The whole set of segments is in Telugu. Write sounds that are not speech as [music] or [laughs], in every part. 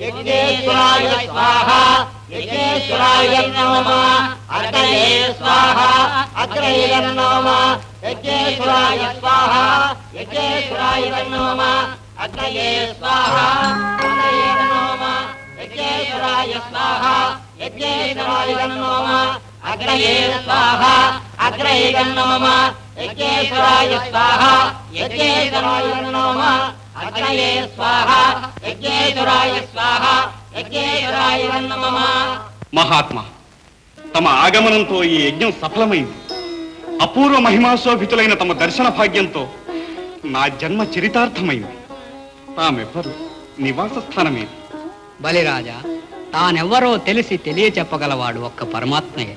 యజ్ఞేశ్వరాయ స్వాహ యజ్ఞేశ్వరాయ నమ అగ్రయే స్వాహ అగ్రయే నమ యజ్ఞేశ్వరాయ స్వాహ యజ్ఞేశ్వరాయ నమ అగ్రయే స్వాహ అగ్రయే నమ యజ్ఞేశ్వరాయ స్వాహ యజ్ఞేశ్వరాయ నమ అగ్రయే స్వాహ అగ్రయే నమ యజ్ఞేశ్వరాయ స్వాహ యజ్ఞేశ్వరాయ నమ అగ్రయే స్వాహ యజ్ఞేశ్వరాయ స్వాహ యజ్ఞేశ్వరాయ నమ మహాత్మా తమ ఆగమనంతో ఈ యజ్ఞం సఫలమైంది. అపూర్వ మహిమాశోభితులైన తమ దర్శన భాగ్యంతో నా జన్మ చరితార్థమైంది. తామెవ్వరు నివాస స్థానమేది బలిరాజా తానెవ్వరో తెలిసి తెలియ చెప్పగలవాడు ఒక్క పరమాత్మయే.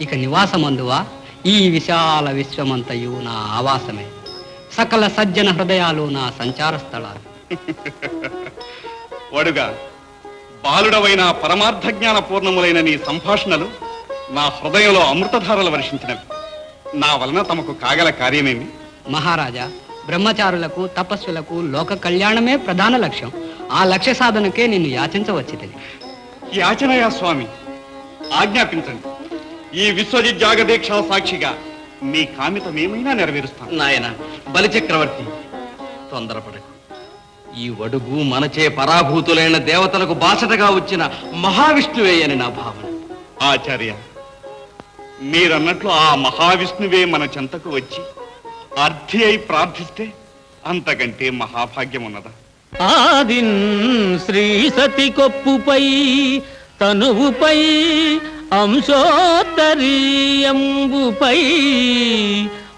ఇక నివాసమందువా? ఈ విశాల విశ్వమంతయు నా ఆవాసమే. సకల సజ్జన హృదయాలు నా సంచార స్థలాలు. [laughs] వడుగా బాలుడవైన పరమార్థ జ్ఞాన పూర్ణములైన నీ సంభాషణలు నా హృదయంలో అమృతధారలు వర్షించినవి. నా వలన తమకు కాగల కార్యమేమి? మహారాజా బ్రహ్మచారులకు తపస్సులకు లోక కళ్యాణమే ప్రధాన లక్ష్యం. ఆ లక్ష్య సాధనకే నిన్ను యాచించవచ్చితిని. యాచనయా స్వామి ఆజ్ఞాపించండి. ఈ విశ్వజిత్ జాగదీక్ష సాక్షిగా మీ కామితమేమైనా నెరవేరుస్తాను. నాయన బలిచక్రవర్తి తొందరపడకు. ఈ వడుగు మనచే పరాభూతులైన దేవతలకు బాసటగా వచ్చిన మహావిష్ణువే అని నా భావన. ఆచార్య మీరన్నట్లు ఆ మహావిష్ణువే మన చెంతకు వచ్చి అర్థి అయి ప్రార్థిస్తే అంతకంటే మహాభాగ్యం ఉన్నదా ఆదిన్ శ్రీ సతి కొప్పుపై తనువుపై అంశోత్తరీయంబుపై.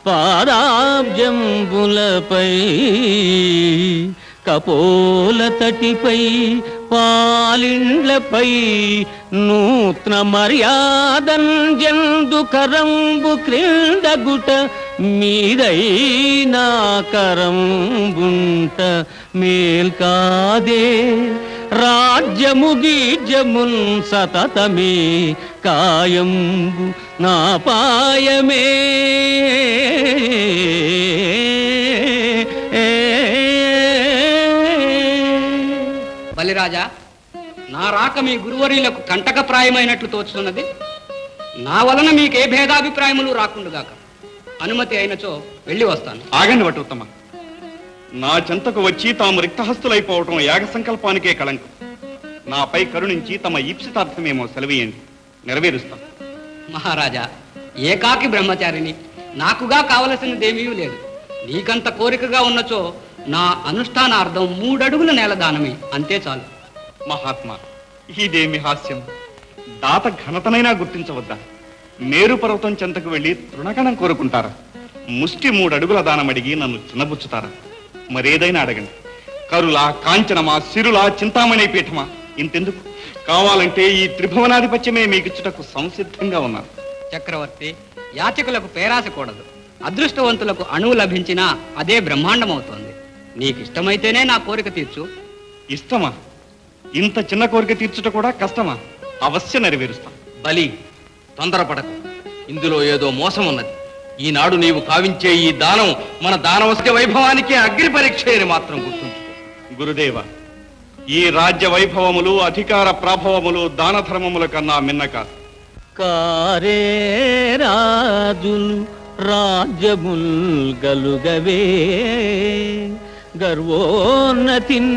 పాదాబ్జంబులపై కపోల తటిపై పాలిండ్లపై నూత్న మర్యాదంజందు కరంబు క్రిందగుట మీదైనా కరంబుంట మేల్కాదే. రాజ్యము గీజ్యమున్ సతతమే కాయంబు నా పాయమే బలిరాజా నా రాక మీ గురువర్యులకు కంటకప్రాయమైనట్లు తోచుతున్నది. నా వలన మీకే భేదాభిప్రాయములు రాకుండుగాక. అనుమతి అయినచో వెళ్ళి వస్తాను. ఆగండి వటుత్తమ నా చెంతకు వచ్చి తాము రిక్తహస్తులైపోవటం యాగ సంకల్పానికే కళంకం. నాపై కరుణించి తమ ఈప్సితార్థమేమో సెలవేయండి. నెరవేరుస్తాం. మహారాజా ఏకాకి బ్రహ్మచారిని నాకుగా కావలసినదేమీ లేదు. నీకంత కోరికగా ఉన్నచో నా అనుష్ఠానార్థం మూడడుగుల నేల దానమే అంతే చాలు. మహాత్మా ఇదేమి హాస్యం? దాత ఘనతనైనా గుర్తించవద్దా? మేరు పర్వతం చెంతకు వెళ్ళి తృణగణం కోరుకుంటారా? ముష్టి మూడు అడుగుల దానం అడిగి నన్ను చిన్నబుచ్చుతారా? మరేదైనా అడగండి. కరులా కాంచనమా సిరులా చింతామణి పీఠమా? ఇంతెందుకు? కావాలంటే ఈ త్రిభువనాధిపత్యమే మీకిచ్చుటకు సంసిద్ధంగా ఉన్నాను. చక్రవర్తి యాచకులకు పేరాస కూడదు. అదృష్టవంతులకు అణువు లభించినా అదే బ్రహ్మాండమవుతోంది. నీకు ఇష్టమైతేనే నా కోరిక తీర్చు. ఇష్టమా? ఇంత చిన్న కోరిక తీర్చుట కూడా కష్టమా? అవశ్య నెరవేరుస్తాం. బలి తొందరపడకు. ఇందులో ఏదో మోసం ఉన్నది ఈనాడు నీవు కావించే ఈ దానం మన దానవస్య వైభవానికి అగ్ని పరీక్ష అని మాత్రం గుర్తుంచుకో. గురుదేవ ఈ రాజ్య వైభవములు అధికార ప్రాభవములు దాన ధర్మముల కన్నా మిన్న కాదు కారే రాజులు రాజ్యముల్ గలుగవే. గర్వోన్నతిన్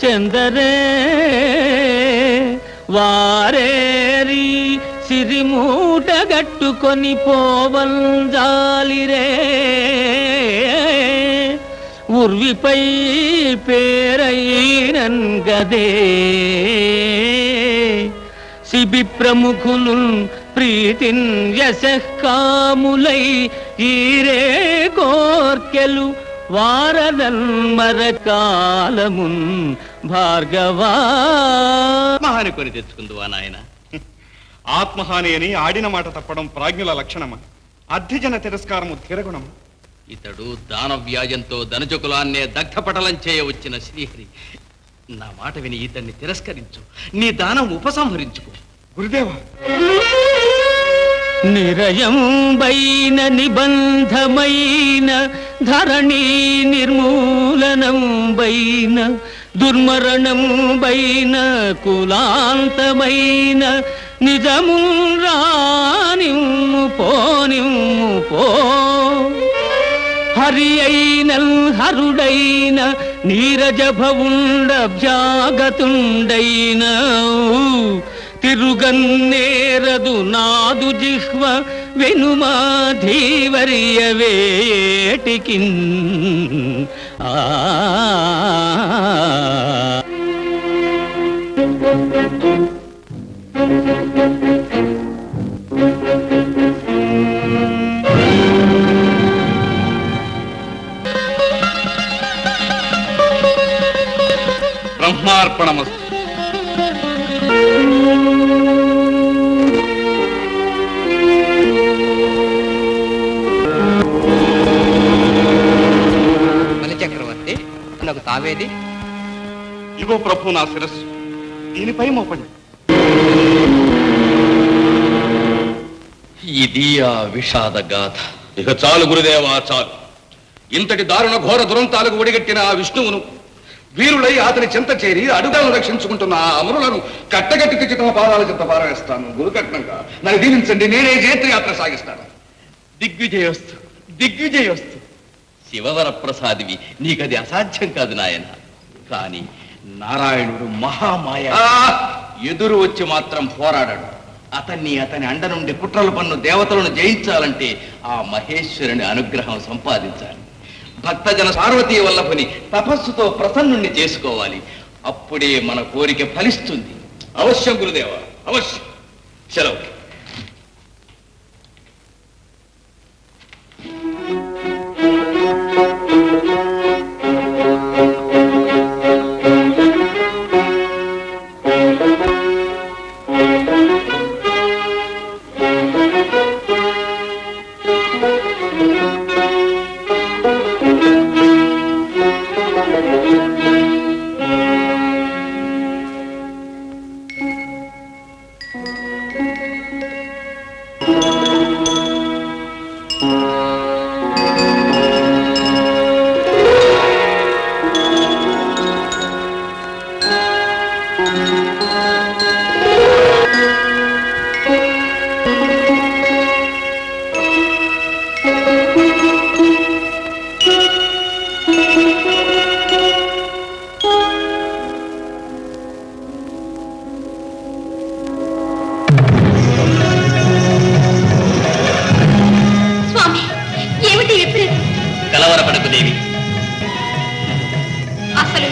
చెందరే వారేరి సిరిమూట గట్టుకొని పోవంజాలిరే ఉర్విపై పేరైనన్ గదే. శిబి ప్రముఖులు ప్రీతిన్ యశకాములై ఈరే కోర్కెలు వారదన్మర కాలమున్ భార్గవా. మహాని కొని తెచ్చుకుందువా నాయన? ఆత్మహాని అని ఆడిన మాట తప్పడం ప్రాజ్ఞుల లక్షణమా? అధ్యజన తిరస్కారము తిరగుణమా? ఇతడు దాన వ్యాజంతో ధనజకులాన్నే దగ్ధపటలం చేయవచ్చిన శ్రీహరి. నా మాట విని ఇతన్ని తిరస్కరించు. నీ దానం ఉపసంహరించుకో. గురుదేవా! నిరయంబైన నిబంధమైన ధరణి నిర్మూలనంబైన దుర్మరణంబైన కులాంతమైన నిజము రానిమ్ము పోనిమ్ము పో. హరి అయిన హరుడైన నీరజభవుండభ్యాగతుండైన తిరుగన్నేరదు నాదు జిహ్వ వెనుమా ధీవర్య వేటికిన్ ఆ. బ్రహ్మార్పణమస్తు తావేది ఇగో ప్రభు నా శిరస్సు. దీనిపై మోపండి. ఇది ఆ విషాద గాథ. ఇక చాలు గురుదేవా చాలు. ఇంతటి దారుణ ఘోర దురంతాలకు ఒడిగట్టిన ఆ విష్ణువును వీరులై అతని చింత చేరి అడుగులను రక్షించుకుంటున్న ఆ అమరులను కట్టగట్టి తెచ్చి తమ పాదాల చింత పారవేస్తాను. గురుకట్నంగా నన్ను దీవించండి. నేనే జయత్రయాత్ర సాగిస్తాను. దిగ్విజయోస్తు దిగ్విజయోస్తు శివవర ప్రసాదివి నీకది అసాధ్యం కాదు నాయన. కాని నారాయణుడు మహామాయ. ఎదురు వచ్చి మాత్రం పోరాడాడు. అతన్ని అతని అండ నుండి కుట్రల పన్ను దేవతలను జయించాలంటే ఆ మహేశ్వరుని అనుగ్రహం సంపాదించాలి. భక్తజన పార్వతీ వల్లభని తపస్సుతో ప్రసన్నుణ్ణి చేసుకోవాలి. అప్పుడే మన కోరిక ఫలిస్తుంది. అవశ్యం గురుదేవ అవశ్యం. సెలవు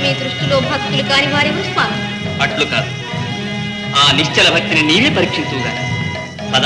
మీ దృష్టిలో భక్తులు కాని వారెవరు స్వామి. అట్లు కాదు. ఆ నిశ్చల భక్తిని నీవే పరీక్షించుగా పద.